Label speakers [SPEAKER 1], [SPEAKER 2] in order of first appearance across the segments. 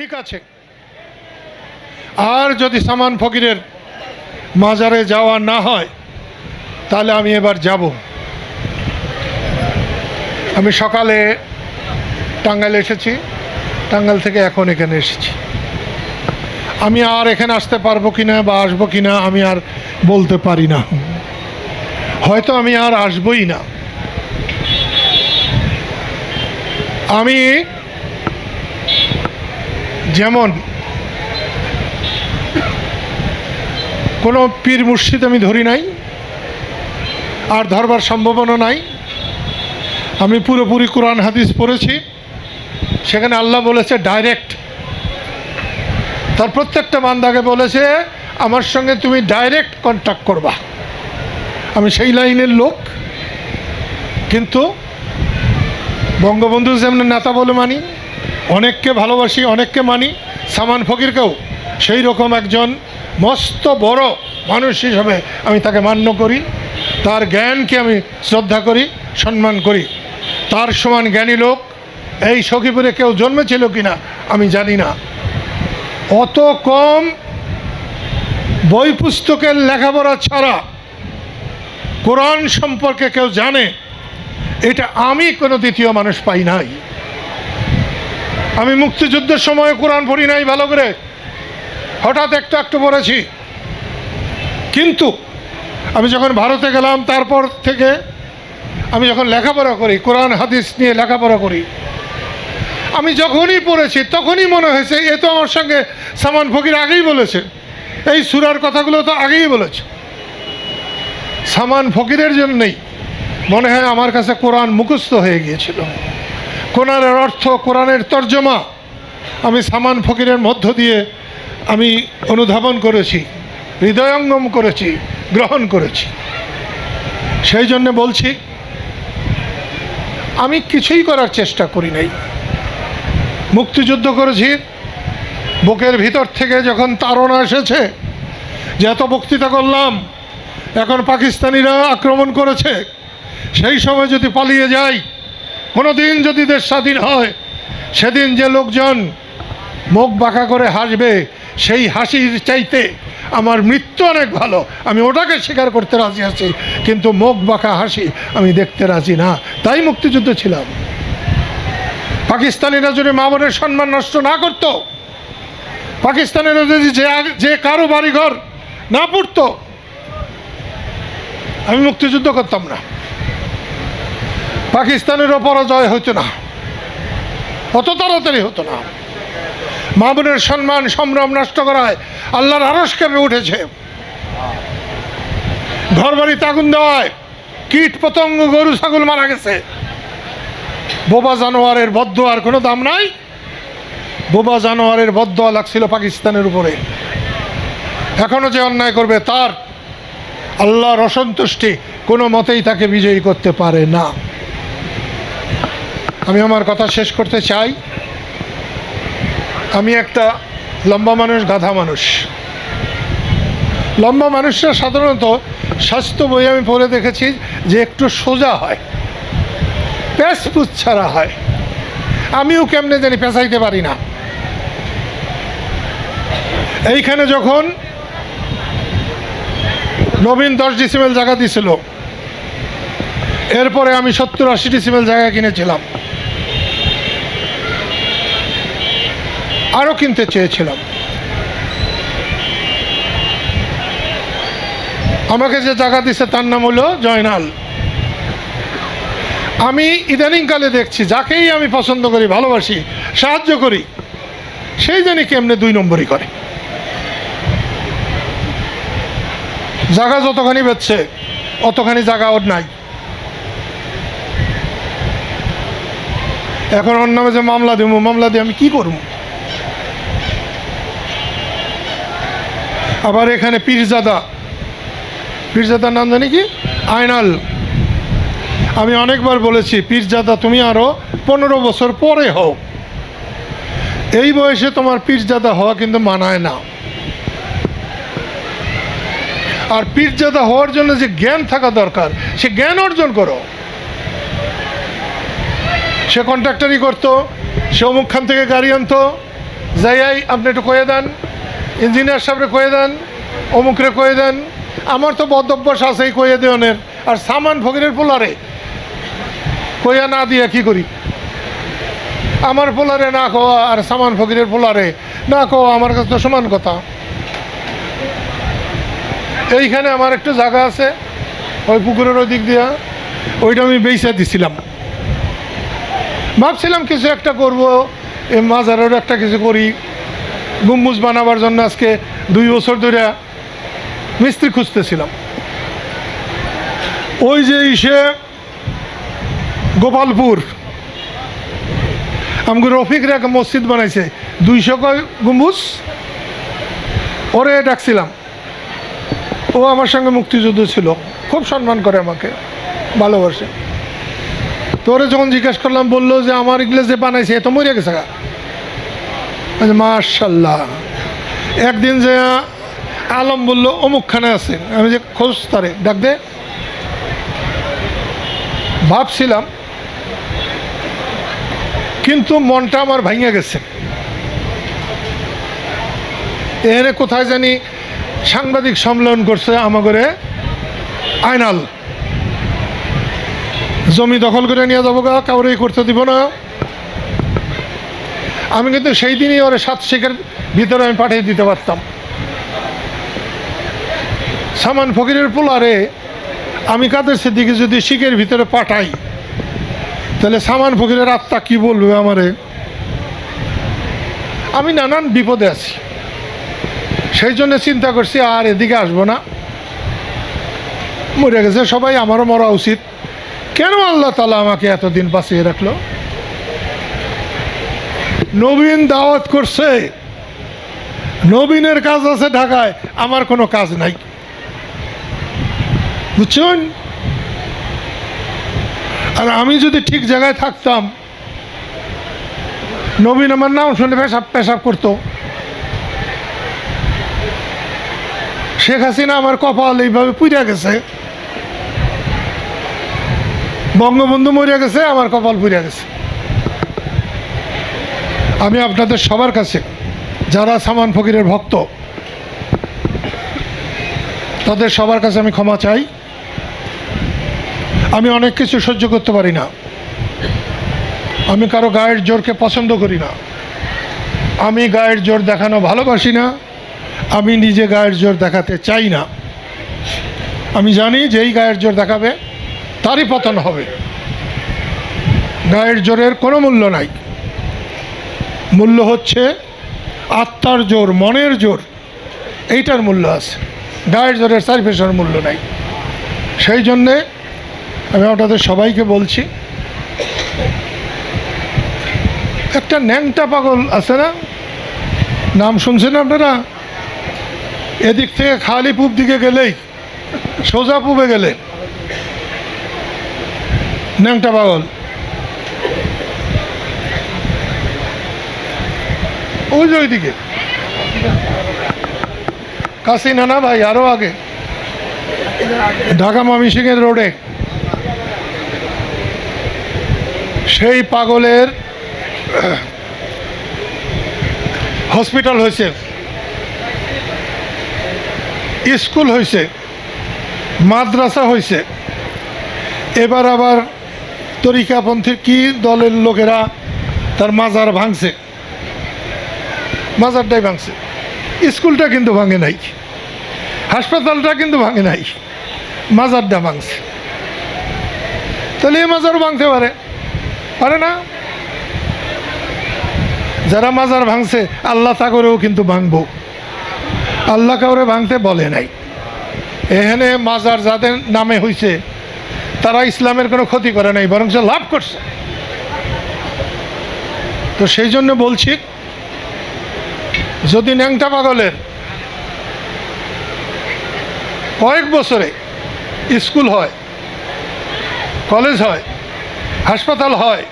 [SPEAKER 1] ঠিক আছে। আর যদি সামান ফকিরের মাজারে যাওয়া না হয়, তাহলে আমি এবার যাব। আমি সকালে টাঙ্গাইল এসেছি। টাঙ্গাইল থেকে এখন এখানে এসেছি। আমি আর এখানে আসতে পারব কিনা বা আসব কিনা আমি আর বলতে পারি না। হয়তো আমি আর আসবই না। আমি যেমন কোনো পীর মুর্শিদ আমি ধরি নাই, আর ধরবার সম্ভাবনা নাই। আমি পুরোপুরি কোরআন, হাদিস পড়েছি। সেখানে আল্লাহ বলেছে ডাইরেক্ট তার প্রত্যেকটা বান্দাকে বলেছে, আমার সঙ্গে তুমি ডাইরেক্ট কন্ট্যাক্ট করবা। আমি সেই লাইনের লোক। কিন্তু বঙ্গবন্ধু যেমন নেতা বলে মানি অনেককে ভালোবাসি, অনেককে মানি। সামান ফকিরকেও সেই রকম একজন মস্ত বড় মানুষ হিসাবে আমি তাকে মান্য করি। তার জ্ঞানকে আমি শ্রদ্ধা করি, সম্মান করি। তার সমান জ্ঞানী লোক এই সখীপুরে কেউ জন্মেছিল কিনা আমি জানি না। অত কম বই পুস্তকের লেখাপড়া ছাড়া কোরআন সম্পর্কে কেউ জানে, এটা আমি কোনো দ্বিতীয় মানুষ পাই নাই। আমি মুক্তিযুদ্ধের সময় কোরআন পড়ি নাই ভালো করে। হঠাৎ একটু একটু পড়েছি। কিন্তু আমি যখন ভারতে গেলাম, তারপর থেকে আমি যখন লেখাপড়া করি, কোরআন, হাদিস নিয়ে লেখাপড়া করি, আমি যখনই পড়েছি তখনই মনে হয়েছে, এ তো আমার সঙ্গে সামান ফকির আগেই বলেছে। এই সুরার কথাগুলো তো আগেই বলেছে। সামান ফকিরের জন্যই মনে হয় আমার কাছে কোরআন মুখস্থ হয়ে গিয়েছিল। কোরআনের অর্থ, কোরআনের তর্জমা আমি সামান ফকিরের মধ্য দিয়ে আমি অনুধাবন করেছি, হৃদয়ঙ্গম করেছি, গ্রহণ করেছি। সেই জন্য বলছি, আমি কিছুই করার চেষ্টা করি নাই। মুক্তিযুদ্ধ করেছি, বুকের ভিতর থেকে যখন তাড়না এসেছে যে এত বক্তৃতা করলাম, এখন পাকিস্তানিরা আক্রমণ করেছে, সেই সময় যদি পালিয়ে যাই কোনো দিন যদি দেশ স্বাধীন হয়, সেদিন যে লোকজন মুখ বাঁকা করে হাসবে, সেই হাসির চাইতে আমার মৃত্যু অনেক ভালো। আমি ওটাকে স্বীকার করতে রাজি আছি, কিন্তু মুখ বাঁকা হাসি আমি দেখতে রাজি না। তাই মুক্তিযুদ্ধ ছিলাম। পাকিস্তানিরা যদি মা বোনের সম্মান নষ্ট না করত, পাকিস্তানিরা যদি যে যে কারও বাড়িঘর না পড়তো, আমি মুক্তিযুদ্ধ করতাম না। পাকিস্তানেরও পরাজয় হতো না। অত তাড়াতাড়ি হতো না। মা বোনের সম্মান, সম্ভ্রম নষ্ট করায় আল্লাহর আরস কেঁপে উঠেছে। ঘর বাড়িতে আগুন দেওয়ায় কীট পতঙ্গ, গরু, ছাগল মারা গেছে। বোবা জানোয়ারের বদ্ধ আর কোনো দাম নাই। বোবা জানোয়ারের বদ্ধ লাগছিল পাকিস্তানের উপরে। এখনও যে অন্যায় করবে তার আল্লাহর অসন্তুষ্টি কোনো মতেই তাকে বিজয়ী করতে পারে না। আমি আমার কথা শেষ করতে চাই। আমি একটা লম্বা মানুষ, গাধা মানুষ। লম্বা মানুষরা সাধারণত স্বাস্থ্য বই আমি পড়ে দেখেছি যে একটু সোজা হয়, প্যাঁচ পুচ ছাড়া হয়। আমিও কেমনে জানি পেঁচাইতে পারি না। এইখানে যখন নবীন দশ ডিসিমেল জায়গা দিছিল, এরপরে আমি সত্তর আশি ডিসিমেল জায়গা কিনেছিলাম। আরও কিনতে চেয়েছিলাম। আমাকে যে জায়গা দিছে তার নাম হলো জয়নাল। আমি ইদানিংকালে দেখছি, যাকেই আমি পছন্দ করি, ভালোবাসি, সাহায্য করি, সেই জানি কেমনে দুই নম্বরই করে। জায়গা যতখানি বেচছে, অতখানি জায়গা ওর নাই। এখন ওর নামে যে মামলা দেবো, মামলা দিয়ে আমি কি করব? আবার এখানে পীরজাদা। পীরজাদার নাম জানি কি? আয়নাল। আমি অনেকবার বলেছি, পীরজাদা তুমি আরও পনেরো বছর পরে হও। এই বয়সে তোমার পীরজাদা হওয়া কিন্তু মানায় না। আর পীরজাদা হওয়ার জন্য যে জ্ঞান থাকা দরকার, সে জ্ঞান অর্জন করো। সে কন্ট্রাক্টারি করতো, সে অমুকখান থেকে গাড়ি আনতো। যাই আপনি একটু কয়ে দেন। ইঞ্জিনিয়ার সাহেবরে কয়ে দেন, অমুকরে কয়ে দেন, আমার তো বদভ্যাস আছে এই কয়ে দেওয়ানের, আর সামান ফকিরের পোলারে কইয়া না দিয়ে কি করি? আমার পোলারে না কোয়া আর সামান ফকিরের পোলারে না কোয়া আমার কাছে তো সমান কথা। এইখানে আমার একটু জায়গা আছে, ওই পুকুরের ওই দিক দিয়া, ওইটা আমি বেচা দিছিলাম। ভাবছিলাম কিছু একটা করব, এই মাজারের একটা কিছু করি গম্বুজ বানাবার জন্য আজকে দুই বছর ধরে মিস্ত্রি খুঁজতেছিলাম। ওই যে ইসে গোপালপুর, আমাকে রফিকরা একটা মসজিদ বানাইছে, দুইশো কয় গম্বুজ? ওরে ডাকছিলাম। ও আমার সঙ্গে মুক্তিযুদ্ধ ছিল, খুব সম্মান করে আমাকে, ভালোবাসে। তোরে যখন জিজ্ঞেস করলাম, বলল যে আমার এগুলো যে বানাইছে এত মরে গেছে গা মার্শাল্লাহ একদিন যে আলম বলল, অমুকখানে আছে। আমি যে, খোঁজ তারে, ডাক দে। ভাবছিলাম, কিন্তু মনটা আমার ভাঙে গেছে। এখানে কোথায় জানি সাংবাদিক সম্মেলন করছে আমাগরে আইনাল। জমি দখল করে নিয়ে যাব গা কাউরে করতে দিব না। আমি কিন্তু সেই দিনই ওরে সাত শিখের ভিতরে আমি পাঠিয়ে দিতে পারতাম। সামান ফকিরের পোলারে আমি কাদের সেদিকে যদি শিখের ভিতরে পাঠাই, তাহলে সামান ফকিরের আত্মা কি বলবে আমারে? আমি নানান বিপদে আছি। সেই জন্য চিন্তা করছি আর এদিকে আসব না। মরে গেছে সবাই, আমারও মরা উচিত। কেন আল্লাহ তালা আমাকে এতদিন বাঁচিয়ে রাখল? নবীন দাওয়াত করছে। নবীনের কাজ আছে ঢাকায়, আমার কোনো কাজ নাই। বুঝছেন? আর আমি যদি ঠিক জায়গায় থাকতাম, নবীন আমার নাম শুনে পেশাব পেশাব করতো। শেখ হাসিনা আমার কপাল এইভাবে পুড়ে গেছে। বঙ্গবন্ধু মরিয়া গেছে, আমার কপাল পুড়ে গেছে। আমি আপনাদের সবার কাছে, যারা সামান ফকিরের ভক্ত, তাদের সবার কাছে আমি ক্ষমা চাই। আমি অনেক কিছু সহ্য করতে পারি না। আমি কারও গায়ের জোরকে পছন্দ করি না। আমি গায়ের জোর দেখানো ভালোবাসি না। আমি নিজে গায়ের জোর দেখাতে চাই না। আমি জানি যে এই গায়ের জোর দেখাবে, তারই পতন হবে। গায়ের জোরের কোনো মূল্য নাই। মূল্য হচ্ছে আত্মার জোর, মনের জোর। এইটার মূল্য আছে। গায়ের জোরের পেশার মূল্য নাই। সেই জন্যে আমি আপনাদের সবাইকে বলছি, একটা ন্যাংটা পাগল আছে না? নাম শুনছেন আপনারা? এদিক থেকে খালি পূব দিকে গেলেই, সোজা পূবে গেলে। ন্যাংটা পাগল। ওই যে ওইদিকে। কাশি না ভাই আরও আগে। ঢাকা মামিসিংয়ের রোডে। সেই পাগলের হসপিটাল হয়েছে। স্কুল হয়েছে। মাদ্রাসা হয়েছে। এবার আবার তরিকাপন্থীর কি দলের লোকেরা তার মাজার ভাঙছে। মাজারটাই ভাঙছে। স্কুলটা কিন্তু ভাঙে নাই। হাসপাতালটা কিন্তু ভাঙে নাই। মাজারটা ভাঙছে। তাহলে এই মাজারও ভাঙতে পারে। পারে না? যারা মাজার ভাঙছে, আল্লাহ তা করেও কিন্তু ভাঙবো। আল্লাহ কাউরে ভাঙতে বলে নাই। এখানে মাজার যাদের নামে হয়েছে তারা ইসলামের কোনো ক্ষতি করে নাই বরং লাভ করছে। তো সেই জন্য বলছি যদি ন্যাংটা পাগলের কয়েক বছরে স্কুল হয়, কলেজ হয়, হাসপাতাল হয়,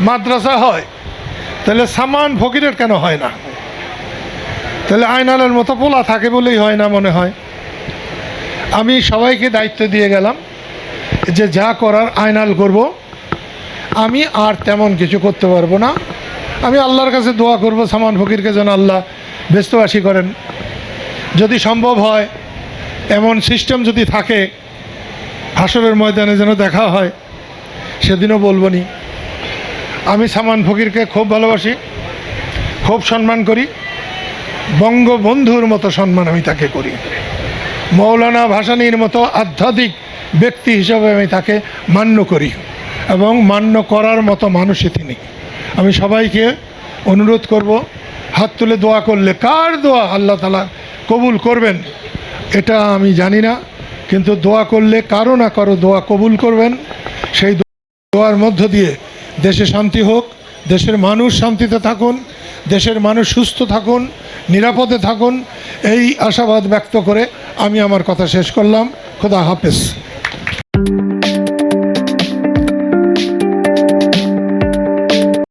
[SPEAKER 1] মাদ্রাসা হয়, তাহলে সামান ফকিরের কেন হয় না? তাহলে আয়নালের মতো পোলা থাকে বলেই হয় না মনে হয়? আমি সবাইকে দায়িত্ব দিয়ে গেলাম যে যা করার আয়নাল করব। আমি আর তেমন কিছু করতে পারব না। আমি আল্লাহর কাছে দোয়া করব, সামান ফকিরকে যেন আল্লাহ ব্যস্তবাসী করেন। যদি সম্ভব হয়, এমন সিস্টেম যদি থাকে, হাসরের ময়দানে যেন দেখা হয়, সেদিনও বলব নি। আমি সামান ফকিরকে খুব ভালোবাসি, খুব সম্মান করি, বঙ্গবন্ধুর মতো সম্মান আমি তাকে করি। মৌলানা ভাসানীর মতো আধ্যাত্মিক ব্যক্তি হিসাবে আমি তাকে মান্য করি এবং মান্য করার মতো মানুষই তিনি। আমি সবাইকে অনুরোধ করব হাত তুলে দোয়া করলে কার দোয়া আল্লাহ তালা কবুল করবেন? এটা আমি জানি না, কিন্তু দোয়া করলে কারও না কারও দোয়া কবুল করবেন। সেই দোয়ার মধ্য দিয়ে দেশে শান্তি হোক, দেশের মানুষ শান্তিতে থাকুন, দেশের মানুষ সুস্থ থাকুন, নিরাপদে থাকুন, এই আশাবাদ ব্যক্ত করে আমি আমার কথা শেষ করলাম। খোদা হাফেজ।